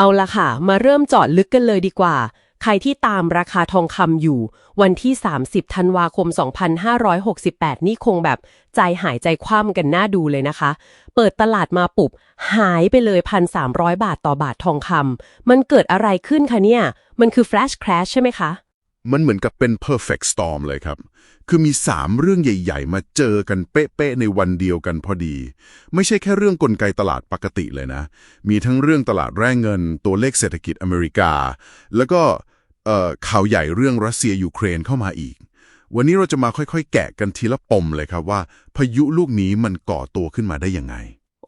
เอาละค่ะ มาเริ่มเจาะลึกกันเลยดีกว่า ใครที่ตามราคาทองคำอยู่ วันที่ 30 ธันวาคม 2568 นี่คงแบบใจหายใจคว่ำกันหน้าดูเลยนะคะ เปิดตลาดมาปุบ หายไปเลย 1,300 บาทต่อบาททองคำมันเกิดอะไรขึ้นคะเนี่ย มันคือ flash crash ใช่ไหมคะ มันเหมือนกับเป็น perfect storm เลยครับ คือมี 3 เรื่องใหญ่ ๆ มาเจอกันเป๊ะๆในวันเดียวกันพอดี ไม่ใช่แค่เรื่องกลไกตลาดปกติเลยนะ มีทั้งเรื่องตลาดแรงเงิน ตัวเลขเศรษฐกิจอเมริกา แล้วก็ข่าวใหญ่เรื่องรัสเซียยูเครนเข้ามาอีก วันนี้เราจะมาค่อยๆ แกะกันทีละปมเลยครับว่า พายุลูกนี้มันก่อตัวขึ้นมาได้ยังไง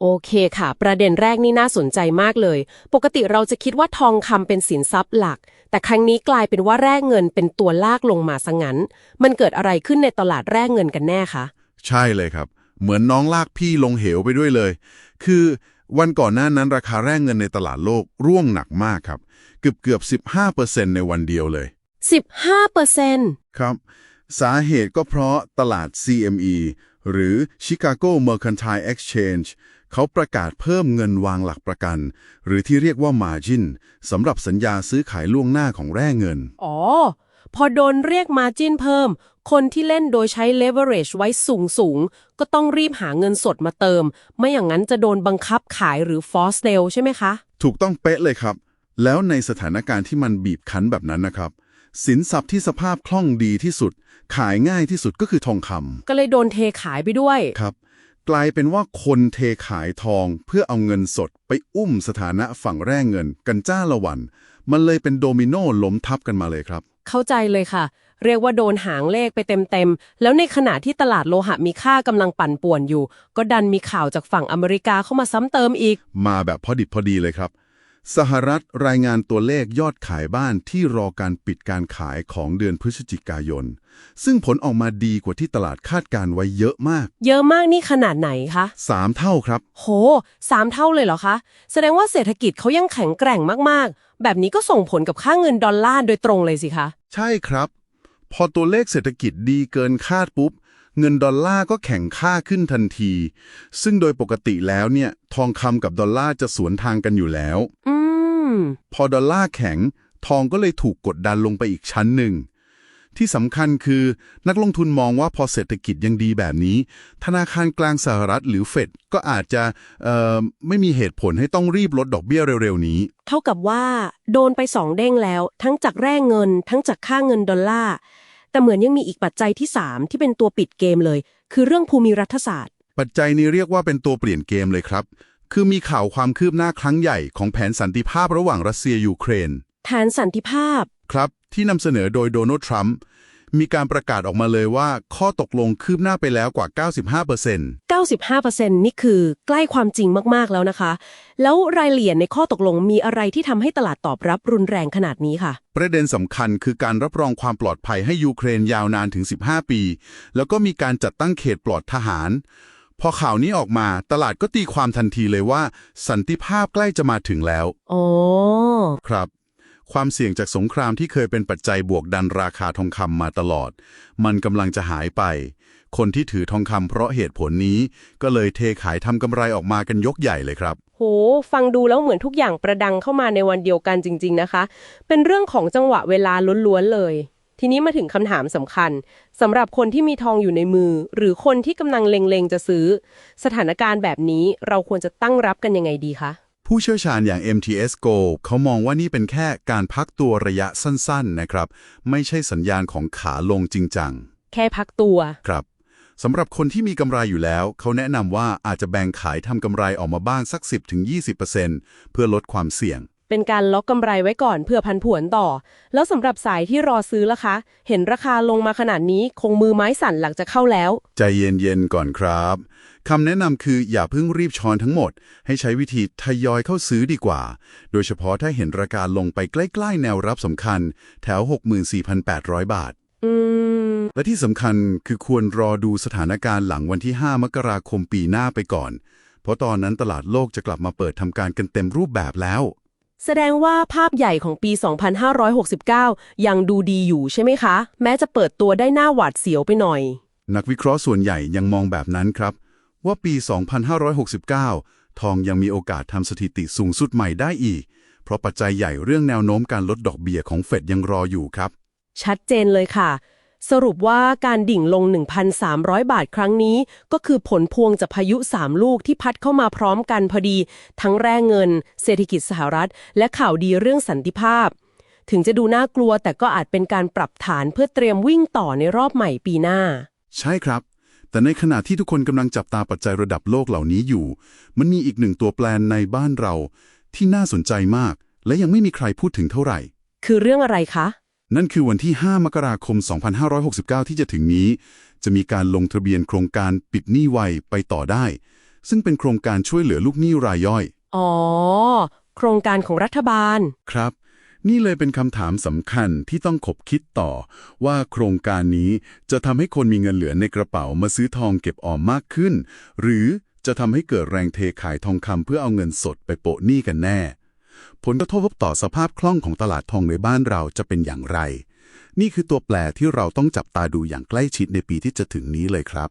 โอเคค่ะ ประเด็นแรกนี่น่าสนใจมากเลย ปกติเราจะคิดว่าทองคำเป็นสินทรัพย์หลัก แต่ครั้งนี้กลายเป็นว่าแร่เงินเป็นตัวลากลงมาซะงั้น มันเกิดอะไรขึ้นในตลาดแร่เงินกันแน่คะใช่เลยครับ เหมือนน้องลากพี่ลงเหวไปด้วยเลย คือวันก่อนหน้านั้นราคาแร่เงินในตลาดโลกร่วงหนักมากครับ เกือบเกือบ15%ในวันเดียวเลย 15เปอร์เซ็นต์ครับ สาเหตุก็เพราะตลาด CME หรือ Chicago Mercantile Exchange เขาประกาศเพิ่มเงินวางหลักประกัน หรือที่เรียกว่า Margin สำหรับสัญญาซื้อขายล่วงหน้าของแร่เงิน อ๋อ พอโดนเรียกมาจิ้นเพิ่ม คนที่เล่นโดยใช้ leverage ไว้สูงสูงๆก็ต้องรีบหาเงินสดมาเติม ไม่อย่างนั้นจะโดนบังคับขายหรือ force sale ใช่ไหมคะ ถูกต้องเป๊ะเลยครับ แล้วในสถานการณ์ที่มันบีบคั้นแบบนั้นนะครับ สินทรัพย์ที่สภาพคล่องดีที่สุด ขายง่ายที่สุดก็คือทองคำก็เลยโดนเทขายไปด้วย ครับ กลายเป็นว่าคนเทขายทองเพื่อเอาเงินสดไปอุ้มสถานะฝั่งแร่เงิน กันจ้าละวัน มันเลยเป็นโดมิโนล้มทับกันมาเลยครับ เข้าใจเลยค่ะ เรียกว่าโดนหางเลขไปเต็มๆ แล้วในขณะที่ตลาดโลหะมีค่ากำลังปั่นป่วนอยู่ ก็ดันมีข่าวจากฝั่งอเมริกาเข้ามาซ้ำเติมอีก มาแบบพอดิบพอดีเลยครับ สหรัฐรายงานตัวเลขยอดขายบ้านที่รอการปิดการขายของเดือนพฤศจิกายน ซึ่งผลออกมาดีกว่าที่ตลาดคาดการไว้เยอะมาก เยอะมากนี่ขนาดไหนคะ3เท่าครับ โหสามเท่าเลยเหรอคะ แสดงว่าเศรษฐกิจเขายังแข็งแกร่งมากๆ แบบนี้ก็ส่งผลกับค่าเงินดอลลาร์โดยตรงเลยสิคะ ใช่ครับ พอตัวเลขเศรษฐกิจดีเกินคาดปุ๊บเงินดอลลาร์ก็แข็งค่าขึ้นทันที ซึ่งโดยปกติแล้วเนี่ย ทองคำกับดอลลาร์จะสวนทางกันอยู่แล้ว อืม พอดอลลาร์แข็ง ทองก็เลยถูกกดดันลงไปอีกชั้นหนึ่ง ที่สำคัญคือนักลงทุนมองว่าพอเศรษฐกิจยังดีแบบนี้ ธนาคารกลางสหรัฐหรือเฟดก็อาจจะเอ่อไม่มีเหตุผลให้ต้องรีบลดดอกเบี้ยเร็วๆนี้ เท่ากับว่าโดนไปสองเด้งแล้ว ทั้งจากแร่เงิน ทั้งจากค่าเงินดอลลาร์แต่เหมือนยังมีอีกปัจจัยที่ 3 ที่เป็นตัวปิดเกมเลย คือเรื่องภูมิรัฐศาสตร์ ปัจจัยนี้เรียกว่าเป็นตัวเปลี่ยนเกมเลยครับ คือมีข่าวความคืบหน้าครั้งใหญ่ของแผนสันติภาพระหว่างรัสเซียยูเครนแทนสันติภาพ ครับที่นำเสนอโดยโดนัลด์ทรัมป์มีการประกาศออกมาเลยว่า ข้อตกลงคืบหน้าไปแล้วกว่า 95% 95%นี่คือใกล้ความจริงมาก ๆ แล้วนะคะ แล้วรายละเอียดในข้อตกลงมีอะไรที่ทำให้ตลาดตอบรับรุนแรงขนาดนี้ค่ะ ประเด็นสำคัญคือการรับรองความปลอดภัยให้ยูเครนยาวนานถึง 15 ปี แล้วก็มีการจัดตั้งเขตปลอดทหาร พอข่าวนี้ออกมาตลาดก็ตีความทันทีเลยว่า สันติภาพใกล้จะมาถึงแล้วอ๋อครับ ความเสี่ยงจากสงครามที่เคยเป็นปัจจัยบวกดันราคาทองคำมาตลอด มันกำลังจะหายไป คนที่ถือทองคำเพราะเหตุผลนี้ก็เลยเทขายทำกำไรออกมากันยกใหญ่เลยครับ โห ฟังดูแล้วเหมือนทุกอย่างประดังเข้ามาในวันเดียวกันจริง ๆ นะคะ เป็นเรื่องของจังหวะเวลาล้วนๆเลย ทีนี้มาถึงคำถามสำคัญสำหรับคนที่มีทองอยู่ในมือ หรือคนที่กำลังเล็งๆจะซื้อ สถานการณ์แบบนี้เราควรจะตั้งรับกันยังไงดีคะ ผู้เชี่ยวชาญอย่าง MTS Go เขามองว่านี่เป็นแค่การพักตัวระยะสั้นๆนะครับ ไม่ใช่สัญญาณของขาลงจริงจัง แค่พักตัว ครับสำหรับคนที่มีกำไรอยู่แล้ว เขาแนะนำว่าอาจจะแบ่งขายทำกำไรออกมาบ้างสัก 10-20%เพื่อลดความเสี่ยง เป็นการล็อกกำไรไว้ก่อนเพื่อพันผวนต่อ แล้วสำหรับสายที่รอซื้อล่ะคะ เห็นราคาลงมาขนาดนี้คงมือไม้สั่นหลังจะเข้าแล้ว ใจเย็นๆก่อนครับคำแนะนำคืออย่าเพิ่งรีบช้อนทั้งหมด ให้ใช้วิธีทยอยเข้าซื้อดีกว่า โดยเฉพาะถ้าเห็นราคาลงไปใกล้ๆแนวรับสำคัญ แถว 64,800 บาทอืมและที่สำคัญคือควรรอดูสถานการณ์หลังวันที่ 5 มกราคมปีหน้าไปก่อน เพราะตอนนั้นตลาดโลกจะกลับมาเปิดทำการกันเต็มรูปแบบแล้ว แสดงว่าภาพใหญ่ของปี 2569 ยังดูดีอยู่ใช่ไหมคะ แม้จะเปิดตัวได้หน้าหวาดเสียวไปหน่อย นักวิเคราะห์ส่วนใหญ่ยังมองแบบนั้นครับ ว่าปี 2569 ทองยังมีโอกาสทำสถิติสูงสุดใหม่ได้อีก เพราะปัจจัยใหญ่เรื่องแนวโน้มการลดดอกเบี้ยของเฟดยังรออยู่ครับ ชัดเจนเลยค่ะ สรุปว่าการดิ่งลง 1,300 บาทครั้งนี้ ก็คือผลพวงจากพายุ 3 ลูกที่พัดเข้ามาพร้อมกันพอดี ทั้งแร่เงิน เศรษฐกิจสหรัฐ และข่าวดีเรื่องสันติภาพ ถึงจะดูน่ากลัวแต่ก็อาจเป็นการปรับฐานเพื่อเตรียมวิ่งต่อในรอบใหม่ปีหน้า ใช่ครับ แต่ในขณะที่ทุกคนกำลังจับตาปัจจัยระดับโลกเหล่านี้อยู่ มันมีอีกหนึ่งตัวแปรในบ้านเรา ที่น่าสนใจมาก และยังไม่มีใครพูดถึงเท่าไหร่ คือเรื่องอะไรคะ นั่นคือวันที่ 5 มกราคม 2569 ที่จะถึงนี้ จะมีการลงทะเบียนโครงการปิดหนี้ไวไปต่อได้ ซึ่งเป็นโครงการช่วยเหลือลูกหนี้รายย่อย อ๋อ โครงการของรัฐบาล ครับ นี่เลยเป็นคำถามสำคัญที่ต้องขบคิดต่อ ว่าโครงการนี้จะทำให้คนมีเงินเหลือในกระเป๋ามาซื้อทองเก็บออมมากขึ้น หรือจะทำให้เกิดแรงเทขายทองคำเพื่อเอาเงินสดไปโปะหนี้กันแน่ ผลกระทบต่อสภาพคล่องของตลาดทองในบ้านเราจะเป็นอย่างไร นี่คือตัวแปรที่เราต้องจับตาดูอย่างใกล้ชิดในปีที่จะถึงนี้เลยครับ